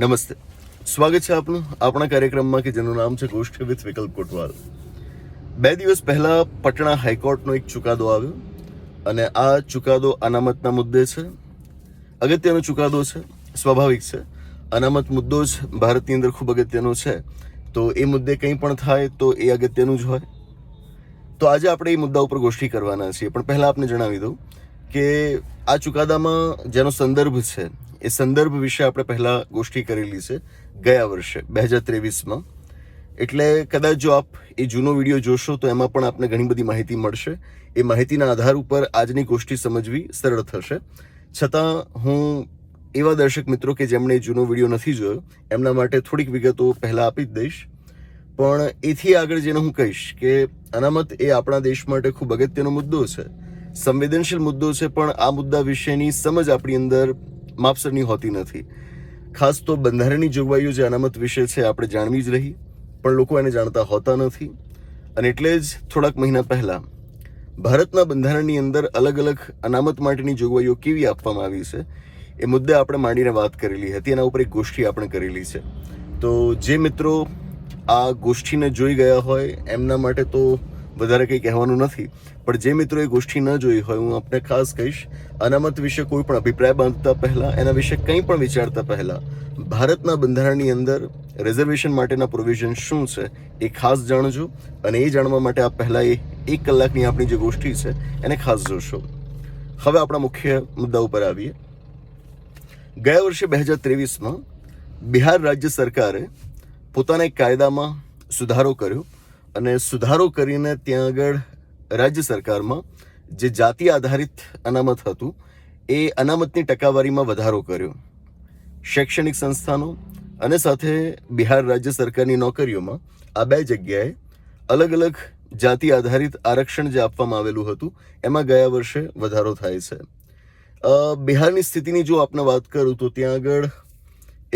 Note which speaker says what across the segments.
Speaker 1: નમસ્તે. સ્વાગત છે આપનું આપણા કાર્યક્રમમાં કે જેનું નામ છે ગોષ્ઠી વિથ વિકલ્પ કોટવાલ. બે દિવસ પહેલા પટણા હાઈકોર્ટનો એક ચુકાદો આવ્યો અને આ ચુકાદો અનામતના મુદ્દે છે. અગત્યનો ચુકાદો છે, સ્વાભાવિક છે. અનામત મુદ્દો જ ભારતની અંદર ખૂબ અગત્યનો છે. તો એ મુદ્દે કંઈ પણ થાય તો એ અગત્યનું જ હોય. તો આજે આપણે એ મુદ્દા ઉપર ગોષ્ઠી કરવાના છીએ. પણ પહેલાં આપને જણાવી દઉં કે આ ચુકાદામાં જેનો સંદર્ભ છે, એ સંદર્ભ વિશે આપણે પહેલાં ગોષ્ઠી કરેલી છે ગયા વર્ષે, બે હજાર ત્રેવીસમાં. એટલે કદાચ જો આપ એ જૂનો વીડિયો જોશો, તો એમાં પણ આપને ઘણી બધી માહિતી મળશે. એ માહિતીના આધાર ઉપર આજની ગોષ્ઠી સમજવી સરળ થશે. છતાં હું એવા દર્શક મિત્રો કે જેમણે જૂનો વીડિયો નથી જોયો, એમના માટે થોડીક વિગતો પહેલાં આપી જ દઈશ. પણ એથી આગળ જેને હું કહીશ કે અનામત એ આપણા દેશ માટે ખૂબ અગત્યનો મુદ્દો છે. સંવેદનશીલ મુદ્દો છે, પણ આ મુદ્દા વિશેની સમજ આપણી અંદર માપસરની હોતી નથી. ખાસ તો બંધારણની જોગવાઈઓ જે અનામત વિશે છે, આપણે જાણવી જ રહી, પણ લોકો એને જાણતા હોતા નથી. અને એટલે જ થોડાક મહિના પહેલા ભારતના બંધારણની અંદર અલગ અલગ અનામત માટેની જોગવાઈઓ કેવી આપવામાં આવી છે, એ મુદ્દે આપણે માંડીને વાત કરેલી હતી. એના ઉપર એક ગોષ્ઠી આપણે કરેલી છે. તો જે મિત્રો આ ગોષ્ઠીને જોઈ ગયા હોય, એમના માટે તો વધારે કંઈ કહેવાનું નથી. પણ જે મિત્રો એ ગોષ્ઠી ન જોઈ હોય, હું આપને ખાસ કહીશ, અનામત વિશે કોઈ પણ અભિપ્રાય બાંધતા પહેલા, એના વિશે કંઈ પણ વિચારતા પહેલા, ભારતના બંધારણની અંદર રિઝર્વેશન માટેના પ્રોવિઝન શું છે એ ખાસ જાણજો અને એ જાણવા માટે આપ પહેલાં એ એક કલાકની આપણી જે ગોષ્ઠી છે, એને ખાસ જોશો. હવે આપણા મુખ્ય મુદ્દા ઉપર આવીએ. ગયા વર્ષે બે હજાર ત્રેવીસમાં બિહાર રાજ્ય સરકારે પોતાના એક કાયદામાં સુધારો કર્યો અને સુધારો કરીને ત્યાં આગળ રાજ્ય સરકારમાં જે જાતિ આધારિત અનામત હતું, એ અનામતની ટકાવારીમાં વધારો કર્યો. શૈક્ષણિક સંસ્થાનો અને સાથે બિહાર રાજ્ય સરકારની નોકરીઓમાં આ બે જગ્યાએ અલગ અલગ જાતિ આધારિત આરક્ષણ જે આપવામાં આવેલું હતું, એમાં ગયા વર્ષે વધારો થાય છે. બિહારની સ્થિતિની જો આપણે વાત કરું તો ત્યાં આગળ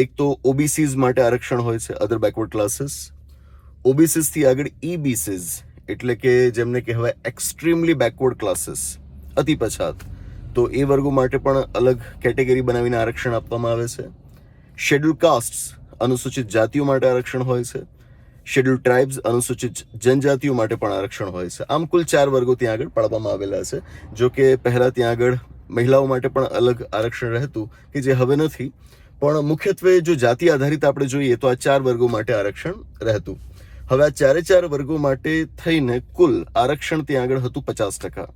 Speaker 1: એક તો ઓબીસીઝ માટે આરક્ષણ હોય છે અધર બેકવર્ડ ક્લાસીસ ઓબીસીઝથી આગળ ઈબીસીઝ એટલે કે જેમને કહેવાય એક્સ્ટ્રીમલી બેકવર્ડ ક્લાસીસ અતિ પછાત. તો એ વર્ગો માટે પણ અલગ કેટેગરી બનાવીને આરક્ષણ આપવામાં આવે છે. શેડ્યુલ કાસ્ટ અનુસૂચિત જાતિઓ માટે આરક્ષણ હોય છે. શેડ્યુલ ટ્રાઇબ્સ અનુસૂચિત જનજાતિઓ માટે પણ આરક્ષણ હોય છે. આમ કુલ ચાર વર્ગો ત્યાં આગળ પાડવામાં આવેલા છે. જો કે પહેલાં ત્યાં આગળ મહિલાઓ માટે પણ અલગ આરક્ષણ રહેતું કે જે હવે નથી. પણ મુખ્યત્વે જો જાતિ આધારિત આપણે જોઈએ તો આ ચાર વર્ગો માટે આરક્ષણ રહેતું. હવે આ ચારે ચાર વર્ગો માટે થઈને કુલ આરક્ષણ ત્યાં આગળ હતું પચાસ ટકા.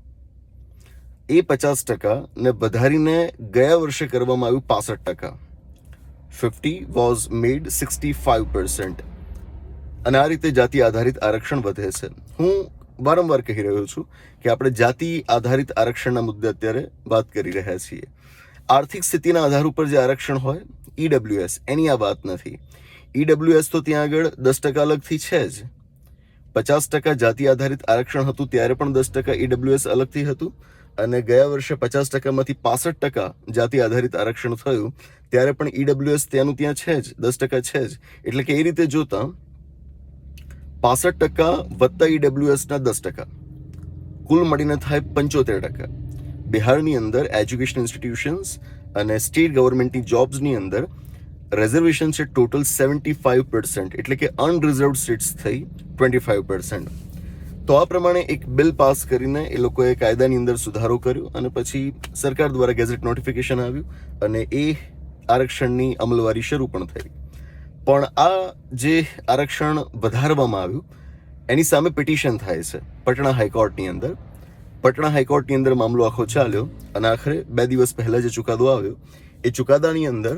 Speaker 1: એ પચાસ ટકા ને વધારીને ગયા વર્ષે કરવામાં આવ્યું પાસઠ ટકા. Fifty was made sixty five percent અને આ રીતે જાતિ આધારિત આરક્ષણ વધે છે. હું વારંવાર કહી રહ્યો છું કે આપણે જાતિ આધારિત આરક્ષણના મુદ્દે અત્યારે વાત કરી રહ્યા છીએ. આર્થિક સ્થિતિના આધાર ઉપર જે આરક્ષણ હોય ઈડબ્લ્યુએસ એની આ વાત નથી. ઈડબ્લ્યુએસ તો ત્યાં આગળ દસ ટકા અલગથી છે જ. પચાસ ટકા જાતિ આધારિત આરક્ષણ હતું ત્યારે પણ દસ ટકા ઈડબ્લ્યુએસ અલગથી હતું. અને ગયા વર્ષે પચાસ ટકામાંથી પાસઠ ટકા જાતિ આધારિત આરક્ષણ થયું, ત્યારે પણ ઈડબ્લ્યુએસ ત્યાંનું ત્યાં છે જ, દસ ટકા છે જ. એટલે કે એ રીતે જોતા, પાસઠ ટકા વત્તા ઈડબ્લ્યુએસના દસ ટકા. કુલ મળીને થાય પંચોતેર ટકા. બિહારની અંદર એજ્યુકેશન ઇન્સ્ટિટ્યુશન્સ અને સ્ટેટ ગવર્મેન્ટની જોબ્સની અંદર રિઝર્વેશન છે ટોટલ સેવન્ટી ફાઇવ પર્સન્ટ એટલે કે અનરિઝર્વ સીટ્સ થઈ ટ્વેન્ટી ફાઇવ પર્સન્ટ તો આ પ્રમાણે એક બિલ પાસ કરીને એ લોકોએ કાયદાની અંદર સુધારો કર્યો અને પછી સરકાર દ્વારા ગેઝેટ નોટિફિકેશન આવ્યું અને એ આરક્ષણની અમલવારી શરૂ પણ થઈ. પણ આ જે આરક્ષણ વધારવામાં આવ્યું, એની સામે પિટિશન થાય છે પટણા હાઈકોર્ટની અંદર. પટણા હાઈકોર્ટની અંદર મામલો આખો ચાલ્યો અને આખરે બે દિવસ પહેલાં જે ચુકાદો આવ્યો, એ ચુકાદાની અંદર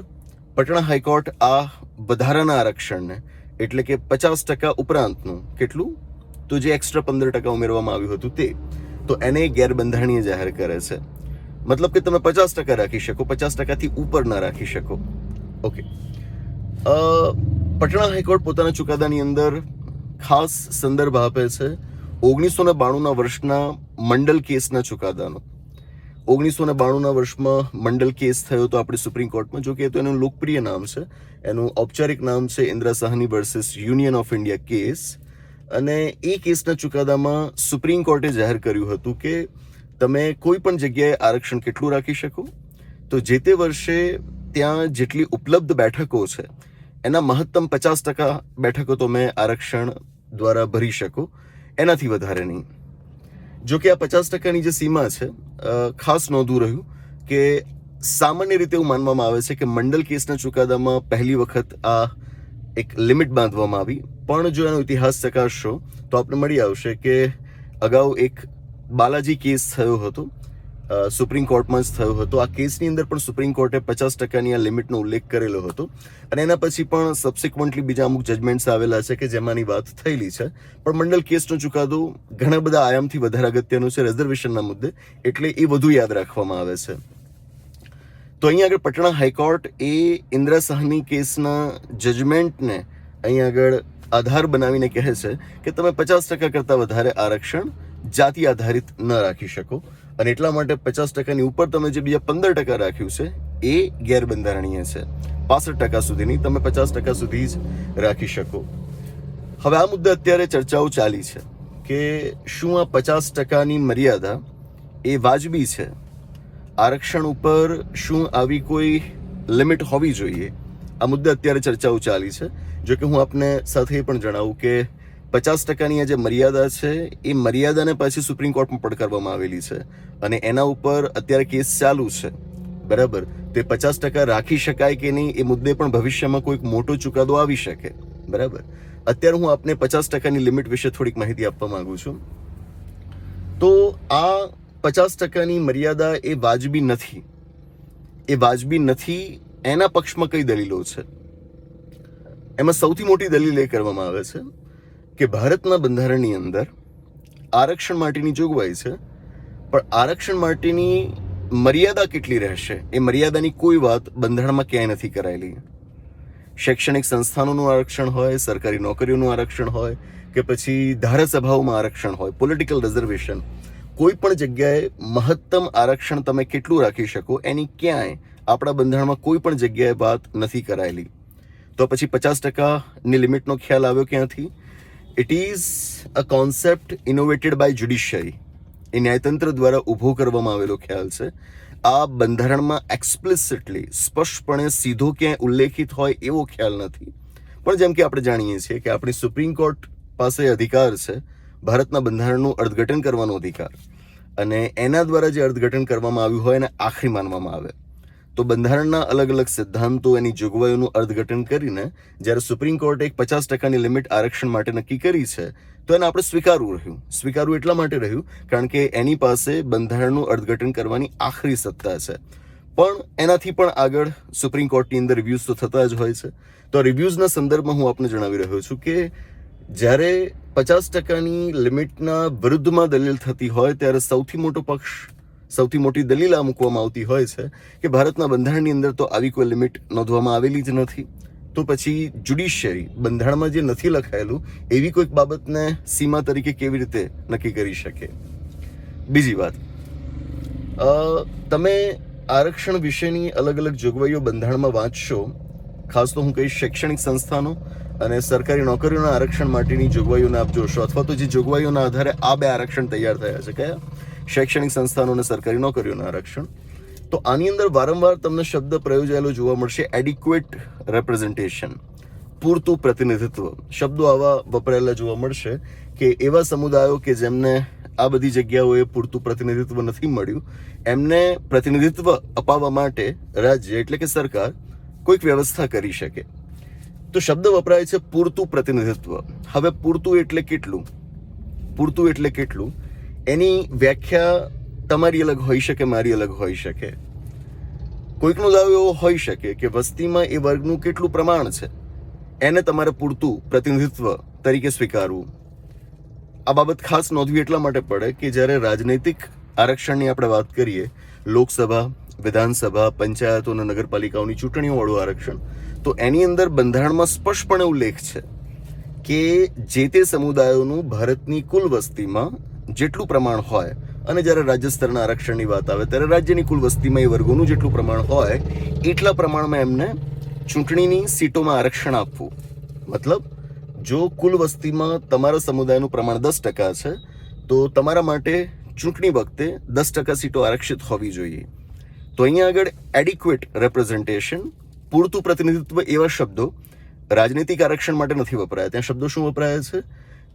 Speaker 1: પટણા હાઈકોર્ટ આ વધારાના આરક્ષણને, એટલે કે પચાસ ટકા ઉપરાંતનું, કેટલું? તો જે એક્સ્ટ્રા પંદર ટકા ઉમેરવામાં આવ્યું હતું તે. તો એને ગેરબંધારણીય જાહેર કરે છે. મતલબ કે તમે પચાસ ટકા રાખી શકો, પચાસ ટકાથી ઉપર ના રાખી શકો. ઓકે પટણા હાઈકોર્ટ પોતાના ચુકાદાની અંદર ખાસ સંદર્ભ આપે છે ઓગણીસો ને બાણુંના વર્ષના મંડલ કેસના ચુકાદાનો. ઓગણીસો ને બાણુંના વર્ષમાં મંડલ કેસ થયો હતો આપણી સુપ્રીમ કોર્ટમાં. જો કે તો એનું લોકપ્રિય નામ છે. એનું ઔપચારિક નામ છે Indra Sawhney versus union of India case અને એ કેસના ચુકાદામાં સુપ્રીમ કોર્ટે જાહેર કર્યું હતું કે તમે કોઈ પણ જગ્યાએ આરક્ષણ કેટલું રાખી શકો? તો જે તે વર્ષે ત્યાં જેટલી ઉપલબ્ધ બેઠકો છે, એના મહત્તમ પચાસ ટકા બેઠકો તો મેં આરક્ષણ દ્વારા ભરી શકો. એનાથી વધારે નહીં. જો કે આ પચાસ ટકાની જે સીમા છે ખાસ નોંધવું રહ્યું કે સામાન્ય રીતે એવું માનવામાં આવે છે કે મંડલ કેસના ચુકાદામાં પહેલી વખત આ એક લિમિટ બાંધવામાં આવી. પણ જો એનો ઇતિહાસ ચકાસશો તો આપણે મળી આવશે કે અગાઉ એક બાલાજી કેસ થયો હતો સુપ્રીમ કોર્ટમાં જ થયો હતો. આ કેસની અંદર પણ સુપ્રીમ કોર્ટે પચાસ ટકાની આ લિમિટનો ઉલ્લેખ કરેલો હતો. અને એના પછી પણ સબસિક્વન્ટલી બીજા અમુક જજમેન્ટ્સ આવેલા છે કે જેમાંની વાત થયેલી છે. પણ મંડલ કેસનો ચુકાદો ઘણા બધા આયામથી વધારે અગત્યનો છે રિઝર્વેશનના મુદ્દે. એટલે એ વધુ યાદ રાખવામાં આવે છે. તો અહીંયા આગળ પટણા હાઈકોર્ટ એ ઇન્દિરા સાહની કેસના જજમેન્ટને અહીંયા આગળ આધાર બનાવીને કહે છે કે તમે પચાસ ટકા કરતાં વધારે આરક્ષણ જાતિ આધારિત ન રાખી શકો. અને એટલા માટે પચાસ ટકાની ઉપર તમે જે બીજા પંદર ટકા રાખ્યું છે, એ ગેરબંધારણીય છે. પાસઠ ટકા સુધીની તમે પચાસ ટકા સુધી જ રાખી શકો. હવે આ મુદ્દે અત્યારે ચર્ચાઓ ચાલી છે કે શું આ પચાસ ટકાની મર્યાદા એ વાજબી છે? આરક્ષણ ઉપર શું આવી કોઈ લિમિટ હોવી જોઈએ? આ મુદ્દે અત્યારે ચર્ચાઓ ચાલી છે. જો કે હું આપને સાથે એ પણ જણાવું કે પચાસ ટકાની આ જે મર્યાદા છે, એ મર્યાદાને પાછી સુપ્રીમ કોર્ટમાં પડકારવામાં આવેલી છે. અને એના ઉપર અત્યારે કેસ ચાલુ છે. બરાબર? તે પચાસ ટકા રાખી શકાય કે નહીં, એ મુદ્દે પણ ભવિષ્યમાં કોઈક મોટો ચુકાદો આવી શકે. બરાબર? અત્યારે હું આપને પચાસ ટકાની લિમિટ વિશે થોડીક માહિતી આપવા માંગુ છું. તો આ પચાસ ટકાની મર્યાદા એ વાજબી નથી. એ વાજબી નથી એના પક્ષમાં કઈ દલીલો છે? એમાં સૌથી મોટી દલીલ એ કરવામાં આવે છે કે ભારતના બંધારણની અંદર આરક્ષણ માટેની જોગવાઈ છે, પણ આરક્ષણ માટેની મર્યાદા કેટલી રહેશે? એ મર્યાદાની કોઈ વાત બંધારણમાં ક્યાંય નથી કરાયેલી. શૈક્ષણિક સંસ્થાનોનું આરક્ષણ હોય, સરકારી નોકરીઓનું આરક્ષણ હોય, કે પછી ધારાસભાઓમાં આરક્ષણ હોય પોલિટિકલ રિઝર્વેશન કોઈ પણ જગ્યાએ મહત્તમ આરક્ષણ તમે કેટલું રાખી શકો એની ક્યાંય આપણા બંધારણમાં કોઈ પણ જગ્યાએ વાત નથી કરાયેલી. તો પછી પચાસ ટકાની લિમિટનો ખ્યાલ આવ્યો ક્યાંથી? It is a concept innovated by judiciary એ ન્યાયતંત્ર દ્વારા ઊભો કરવામાં આવેલો ખ્યાલ છે. આ બંધારણમાં એક્સપ્લિસિટલી સ્પષ્ટપણે સીધો ક્યાંય ઉલ્લેખિત હોય એવો ખ્યાલ નથી. પણ જેમ કે આપણે જાણીએ છીએ કે આપણી સુપ્રીમ કોર્ટ પાસે અધિકાર છે. ભારતના બંધારણનું અર્થઘટન કરવાનો અધિકાર. અને એના દ્વારા જે અર્થઘટન કરવામાં આવ્યું હોય એને આખરી માનવામાં આવે. તો બંધારણના અલગ અલગ સિદ્ધાંતો એની જોગવાઈઓનું અર્થઘટન કરીને જ્યારે સુપ્રીમ કોર્ટે એક પચાસ ટકાની લિમિટ આરક્ષણ માટે નક્કી કરી છે, તો એને આપણે સ્વીકારવું રહ્યું. સ્વીકારવું એટલા માટે રહ્યું કારણ કે એની પાસે બંધારણનું અર્થઘટન કરવાની આખરી સત્તા છે. પણ એનાથી પણ આગળ સુપ્રીમ કોર્ટની અંદર રિવ્યુઝ તો થતા જ હોય છે. તો રિવ્યૂઝના સંદર્ભમાં હું આપને જણાવી રહ્યો છું કે જ્યારે પચાસ ટકાની લિમિટના વિરુદ્ધમાં દલીલ થતી હોય ત્યારે સૌથી મોટો પક્ષ સૌથી મોટી દલીલ આ મૂકવામાં આવતી હોય છે કે ભારતના બંધારણની અંદર તો આવી કોઈ લિમિટ નોંધવામાં આવેલી જ નથી. તો પછી જ્યુડિશિયરી બંધારણમાં જે નથી લખાયેલું, એવી કોઈક બાબતને સીમા તરીકે કેવી રીતે નક્કી કરી શકે? બીજી વાત. તમે આરક્ષણ વિશેની અલગ અલગ જોગવાઈઓ બંધારણમાં વાંચશો. ખાસ તો હું કહીશ શૈક્ષણિક સંસ્થાનો અને સરકારી નોકરીઓના આરક્ષણ માટેની જોગવાઈઓને આપ જોશો. અથવા તો જે જોગવાઈઓના આધારે આ બે આરક્ષણ તૈયાર થયા છે. કયા? શૈક્ષણિક સંસ્થાનો અને સરકારી નોકરીઓના આરક્ષણ. તો આની અંદર વારંવાર તમને શબ્દ પ્રયોજાયેલો જોવા મળશે એડિક્વેટ રેપ્રેઝન્ટેશન પૂરતું પ્રતિનિધિત્વ. શબ્દો આવા વપરાયેલા જોવા મળશે કે એવા સમુદાયો કે જેમને આ બધી જગ્યાઓએ પૂરતું પ્રતિનિધિત્વ નથી મળ્યું, એમને પ્રતિનિધિત્વ અપાવવા માટે રાજ્ય એટલે કે સરકાર કોઈક વ્યવસ્થા કરી શકે. તો શબ્દ વપરાય છે પૂરતું પ્રતિનિધિત્વ. હવે પૂરતું એટલે કેટલું? પૂરતું એટલે કેટલું? એની વ્યાખ્યા તમારી અલગ હોઈ શકે, મારી અલગ હોઈ શકે. કોઈકનો દાવો એવો હોઈ શકે કે વસ્તીમાં એ વર્ગનું કેટલું પ્રમાણ છે, એને તમારે પૂરતું પ્રતિનિધિત્વ તરીકે સ્વીકારવું. આ બાબત ખાસ નોંધવી એટલા માટે પડે કે જ્યારે રાજનૈતિક આરક્ષણની આપણે વાત કરીએ, લોકસભા, વિધાનસભા, પંચાયતો અને નગરપાલિકાઓની ચૂંટણીઓવાળું આરક્ષણ, તો એની અંદર બંધારણમાં સ્પષ્ટપણે ઉલ્લેખ છે કે જે તે સમુદાયોનું ભારતની કુલ વસ્તીમાં જેટલું પ્રમાણ હોય, અને જ્યારે રાજ્ય સ્તરના આરક્ષણની વાત આવે, ત્યારે રાજ્યની કુલ વસ્તીમાં એ વર્ગોનું જેટલું પ્રમાણ હોય, એટલા પ્રમાણમાં એમને ચૂંટણીની સીટોમાં આરક્ષણ આપવું. મતલબ, જો કુલ વસ્તીમાં તમારા સમુદાયનું પ્રમાણ દસ ટકા છે, તો તમારા માટે ચૂંટણી વખતે દસ ટકા સીટો આરક્ષિત હોવી જોઈએ. તો અહીંયા આગળ એડિક્વેટ રેપ્રેઝન્ટેશન પૂરતું પ્રતિનિધિત્વ એવા શબ્દો રાજનૈતિક આરક્ષણ માટે નથી વપરાયા. ત્યાં શબ્દો શું વપરાયા છે?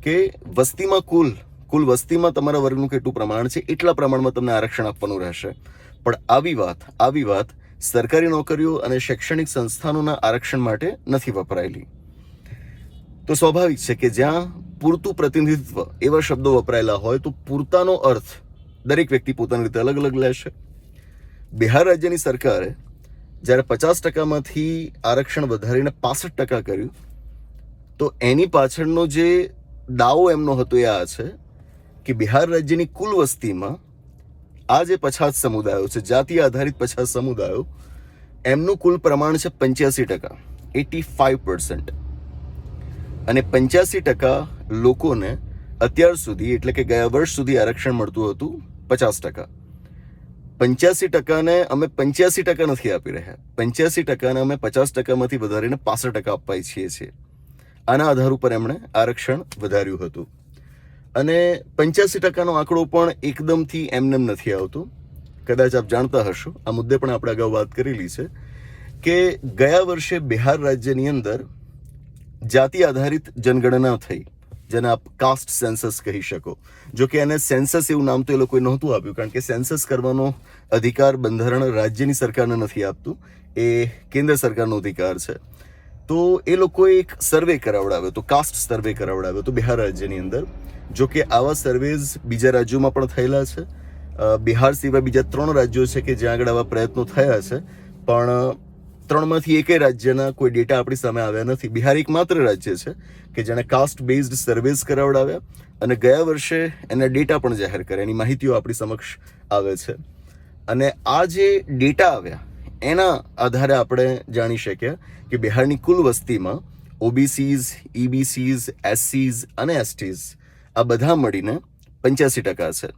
Speaker 1: કે વસ્તીમાં કુલ કુલ વસ્તીમાં તમારા વર્ગનું કેટલું પ્રમાણ છે, એટલા પ્રમાણમાં તમને આરક્ષણ આપવાનું રહેશે. પણ આવી વાત આવી વાત સરકારી નોકરીઓ અને શૈક્ષણિક સંસ્થાનોના આરક્ષણ માટે નથી વપરાયેલી. તો સ્વાભાવિક છે કે જ્યાં પૂરતું પ્રતિનિધિત્વ એવા શબ્દો વપરાયેલા હોય, તો પૂરતાનો અર્થ દરેક વ્યક્તિ પોતાની રીતે અલગ અલગ લેશે બિહાર રાજ્યની સરકારે જ્યારે પચાસ ટકામાંથી આરક્ષણ વધારીને પાસઠ ટકા કર્યું, તો એની પાછળનો જે દાવો એમનો હતો એ આ છે કે બિહાર રાજ્યની કુલ વસ્તીમાં આ જે પછાત સમુદાયો છે, જાતિ આધારિત પછાત સમુદાયો, એમનું કુલ પ્રમાણ છે પંચ્યાસી ટકા, એટી ફાઈવ પર્સન્ટ. અને પંચ્યાસી ટકા લોકોને અત્યાર સુધી, એટલે કે ગયા વર્ષ સુધી આરક્ષણ મળતું હતું પચાસ ટકા. પંચ્યાસી ટકાને અમે પંચ્યાસી ટકા નથી આપી રહ્યા. પંચ્યાસી ટકાને અમે પચાસ ટકામાંથી વધારીને પાસઠ ટકા આપવા ઈચ્છીએ છીએ. આના આધાર ઉપર એમણે આરક્ષણ વધાર્યું હતું. અને પંચ્યાસી ટકાનો આંકડો પણ એકદમથી એમનેમ નથી આવતો. કદાચ આપ જાણતા હશો. આ મુદ્દે પણ આપણે અગાઉ વાત કરેલી છે કે ગયા વર્ષે બિહાર રાજ્યની અંદર જાતિ આધારિત જનગણના થઈ, જેને આપ કાસ્ટ સેન્સસ કહી શકો. જો કે એને સેન્સસ એવું નામ તો એ લોકોએ નહોતું આપ્યું, કારણ કે સેન્સસ કરવાનો અધિકાર બંધારણ રાજ્યની સરકારને નથી આપતું. એ કેન્દ્ર સરકારનો અધિકાર છે. તો એ લોકોએ એક સર્વે કરાવડાવ્યો, તો કાસ્ટ સર્વે કરાવડાવ્યો, તો બિહાર રાજ્યની અંદર. જો કે આવા સર્વેઝ બીજા રાજ્યોમાં પણ થયેલા છે. બિહાર સિવાય બીજા ત્રણ રાજ્યો છે કે જ્યાં આગળ આવા પ્રયત્નો થયા છે. પણ ત્રણમાંથી એકે રાજ્યના કોઈ ડેટા આપણી સામે આવ્યા નથી. બિહાર એક માત્ર રાજ્ય છે કે જેણે કાસ્ટ બેઝડ સર્વેસ કરાવડાવ્યા અને ગયા વર્ષે એના ડેટા પણ જાહેર કર્યા. એની માહિતીઓ આપણી સમક્ષ આવે છે. અને આ જે ડેટા આવ્યા, એના આધારે આપણે જાણી શક્યા કે બિહારની કુલ વસ્તીમાં ઓબીસીઝ, ઈબીસીઝ, એસસીઝ અને એસટીઝ આ બધા મળીને પંચ્યાસી ટકા છે.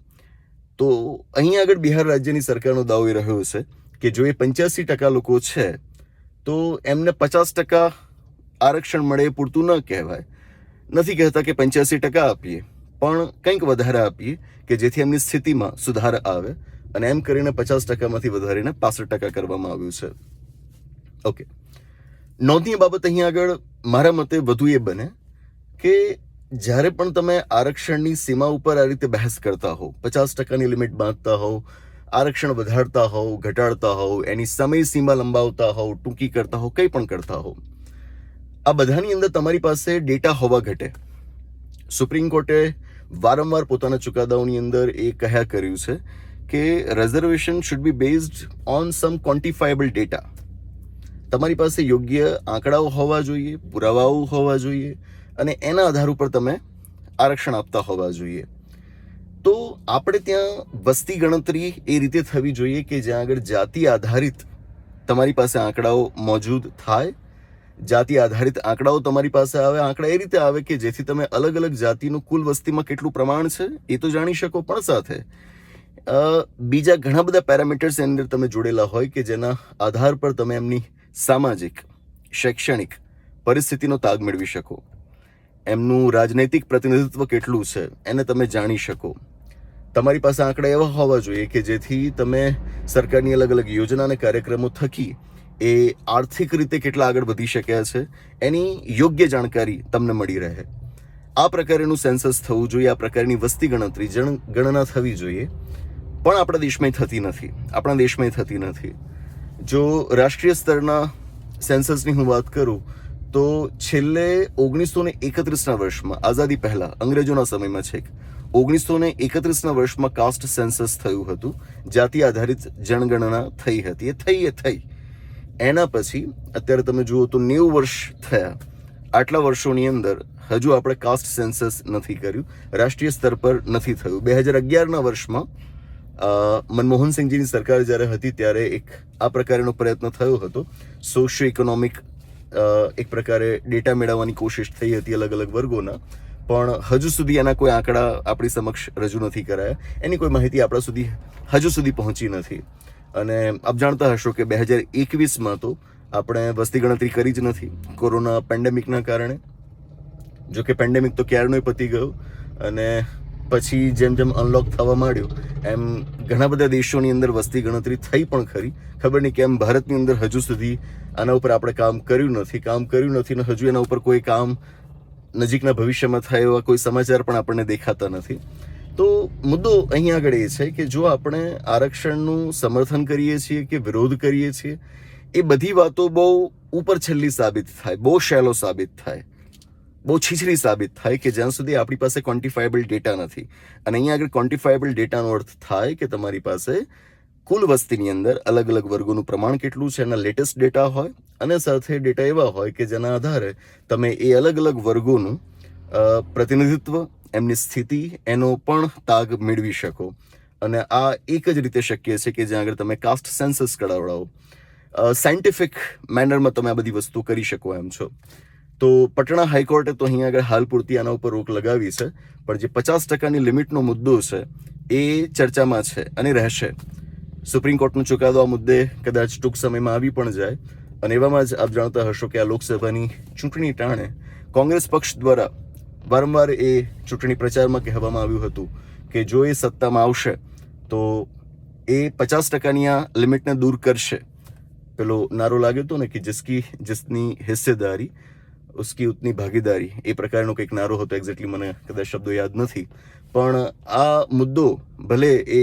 Speaker 1: તો અહીં આગળ બિહાર રાજ્યની સરકારનો દાવો એ રહ્યો છે કે જો એ પંચ્યાસી ટકા લોકો છે, તો એમને પચાસ ટકા આરક્ષણ મળે એ પૂરતું ન કહેવાય. નથી કહેતા કે પંચ્યાસી ટકા આપીએ, પણ કંઈક વધારે આપીએ કે જેથી એમની સ્થિતિમાં સુધાર આવે અને એમ કરીને પચાસ ટકામાંથી વધારીને પાસઠ ટકા કરવામાં આવ્યું છે. ઓકે. નોંધનીય બાબત અહીં આગળ મારા મતે વધુ એ બને કે જ્યારે પણ તમે આરક્ષણની સીમા ઉપર આ રીતે બહેસ કરતા હો પચાસ ટકાની લિમિટ બાંધતા હોવ, આરક્ષણ વધારતા હોવ, ઘટાડતા હોવ, એની સમય સીમા લંબાવતા હોવ, ટૂંકી કરતા હોવ, કંઈ પણ કરતા હોવ, આ બધાની અંદર તમારી પાસે ડેટા હોવા ઘટે. સુપ્રીમ કોર્ટે વારંવાર પોતાના ચુકાદાઓની અંદર એ કહ્યા કર્યું છે કે reservation should be based on some quantifiable data તમારી પાસે યોગ્ય આંકડાઓ હોવા જોઈએ, પુરાવાઓ હોવા જોઈએ અને એના આધાર ઉપર તમે આરક્ષણ આપતા હોવા જોઈએ. તો આપણે ત્યાં વસ્તી ગણતરી એ રીતે થવી જોઈએ કે જ્યાં આગળ જાતિ આધારિત તમારી પાસે આંકડાઓ મોજૂદ થાય. જાતિ આધારિત આંકડાઓ તમારી પાસે આવે, આંકડા એ રીતે આવે કે જેથી તમે અલગ અલગ જાતિનું કુલ વસ્તીમાં કેટલું પ્રમાણ છે એ તો જાણી શકો પણ સાથે. બીજા ઘણા બધા પેરામીટર્સ એની અંદર તમે જોડેલા હોય કે જેના આધાર પર તમે એમની સામાજિક, શૈક્ષણિક પરિસ્થિતિનો તાગ મેળવી શકો. એમનું રાજનૈતિક પ્રતિનિધિત્વ કેટલું છે, એને તમે જાણી શકો. તમારી પાસે આંકડા એવા હોવા જોઈએ કે જેથી તમે સરકારની અલગ અલગ યોજના અને કાર્યક્રમો થકી એ આર્થિક રીતે કેટલા આગળ વધી શક્યા છે, એની યોગ્ય જાણકારી તમને મળી રહે. આ પ્રકારેનું સેન્સસ થવું જોઈએ, આ પ્રકારની વસ્તી ગણતરી ગણના થવી જોઈએ. પણ આપણા દેશમાં થતી નથી. આપણા દેશમાં થતી નથી. જો રાષ્ટ્રીય સ્તરના સેન્સસની હું વાત કરું, તો છેલ્લે ઓગણીસો ને એકત્રીસના વર્ષમાં, આઝાદી પહેલા, અંગ્રેજોના સમયમાં છેક ઓગણીસો ને એકત્રીસના વર્ષમાં કાસ્ટ સેન્સસ થયું હતું, જાતિ આધારિત જનગણના થઈ હતી, એ થઈ એ થઈ. એના પછી, અત્યારે તમે જુઓ તો નેવું વર્ષ થયા. આટલા વર્ષોની અંદર હજુ આપણે કાસ્ટ સેન્સસ નથી કર્યું, રાષ્ટ્રીય સ્તર પર નથી થયું. બે હજાર અગિયારના વર્ષમાં મનમોહન સિંહજીની સરકાર જ્યારે હતી ત્યારે એક આ પ્રકારનો પ્રયત્ન થયો હતો. સોશિયો ઇકોનોમિક એક પ્રકારે ડેટા મેળવવાની કોશિશ થઈ હતી અલગ અલગ વર્ગોના. પણ હજુ સુધી એના કોઈ આંકડા આપણી સમક્ષ રજૂ નથી કરાયા. એની કોઈ માહિતી આપણા સુધી, હજુ સુધી પહોંચી નથી. અને આપ જાણતા હશો કે બે હજાર એકવીસમાં તો આપણે વસ્તી ગણતરી કરી જ નથી. કોરોના પેન્ડેમિકના કારણે. જો કે પેન્ડેમિક તો ક્યારનો પતી ગયો. અને પછી જેમ જેમ અનલોક થવા માંડ્યું, એમ ઘણા બધા દેશોની અંદર વસ્તી ગણતરી થઈ પણ ખરી. ખબર નહીં કેમ ભારતની અંદર હજુ સુધી આના ઉપર આપણે કામ કર્યું નથી. કામ કર્યું નથી ને હજુ એના ઉપર કોઈ કામ નજીકના ભવિષ્યમાં થાય એવા કોઈ સમાચાર પણ આપણને દેખાતા નથી. તો મુદ્દો અહીં આગળ એ છે કે જો આપણે આરક્ષણનું સમર્થન કરીએ છીએ કે વિરોધ કરીએ છીએ, એ બધી વાતો બહુ ઉપર છેલ્લી સાબિત થાય, બહુ શેલો સાબિત થાય. બહુ છીછરી સાબિત થાય કે જ્યાં સુધી આપણી પાસે ક્વોન્ટિફાયેબલ ડેટા નથી. અને અહીંયા આગળ ક્વોન્ટિફાયેબલ ડેટાનો અર્થ થાય કે તમારી પાસે કુલ વસ્તીની અંદર અલગ અલગ વર્ગોનું પ્રમાણ કેટલું છે, એના લેટેસ્ટ ડેટા હોય, અને સાથે ડેટા એવા હોય કે જેના આધારે તમે એ અલગ અલગ વર્ગોનું પ્રતિનિધિત્વ, એમની સ્થિતિ, એનો પણ તાગ મેળવી શકો. અને આ એક જ રીતે શક્ય છે કે જ્યાં આગળ તમે કાસ્ટ સેન્સસ કરાવડાવો સાયન્ટિફિક મેનરમાં તમે આ બધી વસ્તુ કરી શકો એમ છો. તો પટણા હાઈકોર્ટે તો અહીંયા આગળ હાલ પૂરતી આના ઉપર રોક લગાવી છે, પણ જે પચાસ ટકાની લિમિટનો મુદ્દો છે, એ ચર્ચામાં છે અને રહેશે. સુપ્રીમ કોર્ટનો ચુકાદો આ મુદ્દે કદાચ ટૂંક સમયમાં આવી પણ જાય, અને એવામાં જ આપ જાણતા હશો કે આ લોકસભાની ચૂંટણી ટાણે કોંગ્રેસ પક્ષ દ્વારા વારંવાર એ ચૂંટણી પ્રચારમાં કહેવામાં આવ્યું હતું કે જો એ સત્તામાં આવશે, તો એ પચાસ ટકાની આ લિમિટને દૂર કરશે. પેલો નારો લાગ્યો હતો ને કે જિસકી, જિસની હિસ્સેદારી ઉસકી ઉતની ભાગીદારી એ પ્રકારનો કંઈક નારો હતો એક્ઝેક્ટલી મને કદાચ શબ્દો યાદ નથી. પણ આ મુદ્દો ભલે એ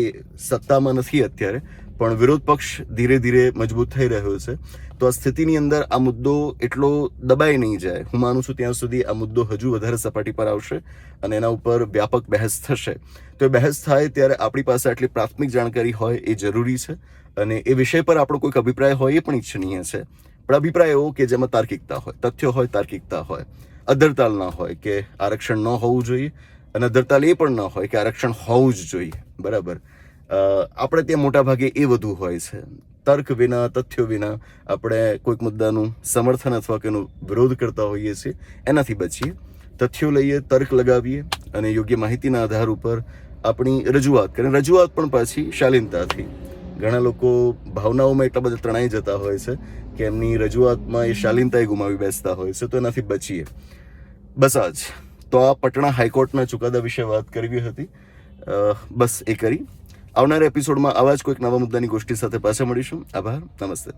Speaker 1: સત્તામાં નથી અત્યારે, પણ વિરોધ પક્ષ ધીરે ધીરે મજબૂત થઈ રહ્યો છે. તો આ સ્થિતિની અંદર આ મુદ્દો એટલો દબાઈ નહીં જાય. હું માનું છું ત્યાં સુધી આ મુદ્દો હજુ વધારે સપાટી પર આવશે અને એના ઉપર વ્યાપક બહેસ થશે. તો એ બહેસ થાય ત્યારે આપણી પાસે આટલી પ્રાથમિક જાણકારી હોય એ જરૂરી છે અને એ વિષય પર આપણો કોઈક અભિપ્રાય હોય એ પણ ઈચ્છનીય છે. પણ અભિપ્રાય એવો કે જેમાં તાર્કિકતા હોય, તથ્યો હોય, તાર્કિકતા હોય. અધરતાલ ના હોય કે આરક્ષણ ન હોવું જોઈએ અને અધરતાલ એ પણ ન હોય કે આરક્ષણ હોવું જ જોઈએ. બરાબર? આપણે ત્યાં મોટાભાગે એ વધુ હોય છે. તર્ક વિના, તથ્યો વિના આપણે કોઈક મુદ્દાનું સમર્થન અથવા કે એનો વિરોધ કરતા હોઈએ છીએ. એનાથી બચીએ. તથ્યો લઈએ, તર્ક લગાવીએ અને યોગ્ય માહિતીના આધાર ઉપર આપણી રજૂઆત કરીએ. રજૂઆત પણ પાછી શાલીનતાથી. ઘણા લોકો ભાવનાઓમાં એટલા બધા તણાઈ જતા હોય છે કે એમની રજૂઆતમાં એ શાલીનતાએ ગુમાવી બેસતા હોય છે તો એનાથી બચીએ. બસ આજ. તો આ પટણા હાઈકોર્ટના ચુકાદા વિશે વાત કરવી હતી. બસ એ કરી. આવનારા એપિસોડમાં આવા જ કોઈક નવા મુદ્દાની ગોષ્ઠી સાથે પાછા મળીશું. આભાર. નમસ્તે.